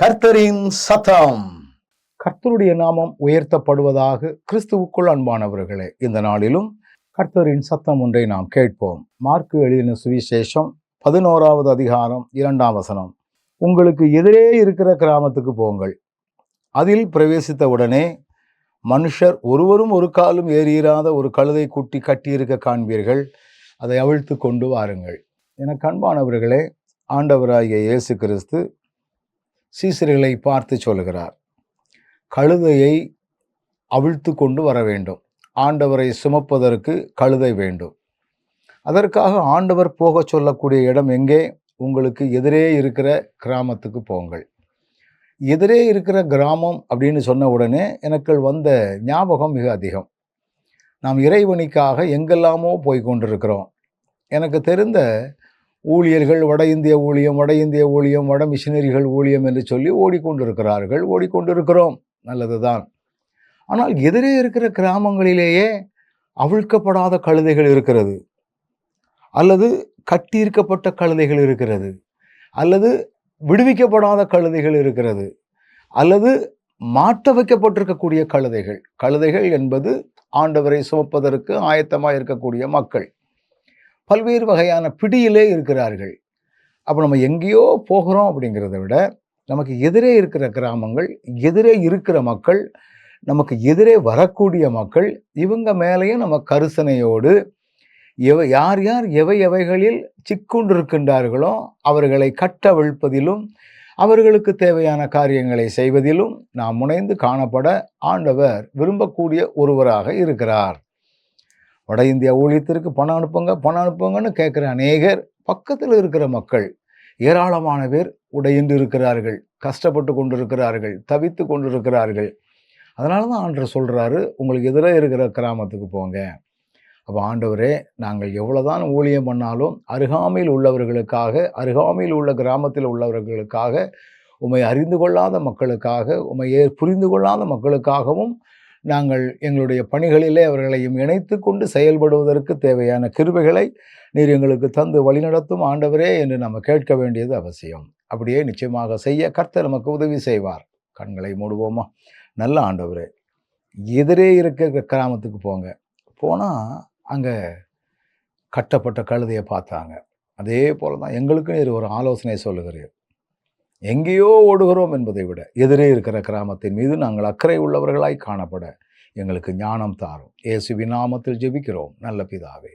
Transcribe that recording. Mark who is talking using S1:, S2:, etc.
S1: கர்த்தரின் சத்தம். கர்த்தருடைய நாமம் உயர்த்தப்படுவதாக கிறிஸ்துவுக்குள் அன்பானவர்களே இந்த நாளிலும் கர்த்தரின் சத்தம் ஒன்றை நாம் கேட்போம். மார்க்கு எழுதின சுவிசேஷம் பதினோராவது அதிகாரம் இரண்டாம் வசனம். உங்களுக்கு எதிரே இருக்கிற கிராமத்துக்கு போங்கள். அதில் பிரவேசித்த உடனே மனுஷர் ஒருவரும் ஒரு காலும் ஏறியிராத ஒரு கழுதை குட்டி கட்டியிருக்க காண்பீர்கள். அதை அவிழ்த்து கொண்டு வாருங்கள். என கண்பானவர்களே ஆண்டவராகிய இயேசு கிறிஸ்து சீசர்களை பார்த்து சொல்கிறார் கழுதையை அவிழ்த்து கொண்டு வர வேண்டும். ஆண்டவரை சுமப்பதற்கு கழுதை வேண்டும். அதற்காக ஆண்டவர் போக சொல்லக்கூடிய இடம் எங்கே? உங்களுக்கு எதிரே இருக்கிற கிராமத்துக்கு போங்கள். எதிரே இருக்கிற கிராமம் அப்படின்னு சொன்ன உடனே எனக்கு வந்த ஞாபகம் மிக அதிகம். நாம் இறைவனிக்காக எங்கெல்லாமோ போய் கொண்டிருக்கிறோம். எனக்கு தெரிந்த ஊழியர்கள் வட இந்திய ஊழியம் வட இந்திய ஊழியம் வட மிஷினரிகள் ஊழியம் என்று சொல்லி ஓடிக்கொண்டிருக்கிறார்கள் ஓடிக்கொண்டிருக்கிறோம். நல்லதுதான். ஆனால் எதிரே இருக்கிற கிராமங்களிலேயே அவிழ்க்கப்படாத கழுதைகள் இருக்கிறது. அல்லது கட்டியிருக்கப்பட்ட கழுதைகள் இருக்கிறது. அல்லது விடுவிக்கப்படாத கழுதைகள் இருக்கிறது. அல்லது மாட்ட வைக்கப்பட்டிருக்கக்கூடிய கழுதைகள். கழுதைகள் என்பது ஆண்டவரை சுமப்பதற்கு ஆயத்தமாக இருக்கக்கூடிய மக்கள். பல்வேறு வகையான பிடியிலே இருக்கிறார்கள். அப்போ நம்ம எங்கேயோ போகிறோம் அப்படிங்கிறத விட நமக்கு எதிரே இருக்கிற கிராமங்கள் எதிரே இருக்கிற மக்கள் நமக்கு எதிரே வரக்கூடிய மக்கள் இவங்க மேலேயும் நம்ம கரிசனையோடு எவ யார் யார் எவை எவைகளில் சிக்குண்டிருக்கின்றார்களோ அவர்களை கட்டவிழ்ப்பதிலும் அவர்களுக்கு தேவையான காரியங்களை செய்வதிலும் நாம் முனைந்து காணப்பட ஆண்டவர் விரும்பக்கூடிய ஒருவராக இருக்கிறார். வட இந்தியா ஊழியத்திற்கு பணம் அனுப்புங்க பணம் அனுப்புங்கன்னு கேட்குற அநேகர் பக்கத்தில் இருக்கிற மக்கள் ஏராளமான பேர் உடையின்றி இருக்கிறார்கள் கஷ்டப்பட்டு கொண்டிருக்கிறார்கள் தவித்து கொண்டிருக்கிறார்கள். அதனால தான் ஆண்டவர் சொல்கிறாரு உங்களுக்கு எதிராக இருக்கிற கிராமத்துக்கு போங்க. அப்போ ஆண்டவரே நாங்கள் எவ்வளோதான் ஊழியம் பண்ணாலும் அருகாமையில் உள்ளவர்களுக்காக அருகாமையில் உள்ள கிராமத்தில் உள்ளவர்களுக்காக உமை அறிந்து கொள்ளாத மக்களுக்காக உமை புரிந்து கொள்ளாத மக்களுக்காகவும் நாங்கள் எங்களுடைய பணிகளிலே அவர்களையும் இணைத்து கொண்டு செயல்படுவதற்கு தேவையான கிருபைகளை நீர் எங்களுக்கு தந்து வழிநடத்தும் ஆண்டவரே என்று நம்ம கேட்க வேண்டியது அவசியம். அப்படியே நிச்சயமாக செய்ய கர்த்தர் நமக்கு உதவி செய்வார். கண்களை மூடுவோமா? நல்ல ஆண்டவரே எதிரே இருக்கிற கிராமத்துக்கு போங்க. போனால் அங்கே கட்டப்பட்ட கழுதையை பார்த்தாங்க. அதே போல தான் எங்களுக்கு நீர் ஒரு ஆலோசனை சொல்லுகிறீர். எங்கேயோ ஓடுகிறோம் என்பதை விட எதிரே இருக்கிற கிராமத்தின் மீது நாங்கள் அக்கறை உள்ளவர்களாய் காணப்பட எங்களுக்கு ஞானம் தாரும். இயேசுவின் நாமத்தில் ஜெபிக்கிறோம். நல்ல பிதாவே.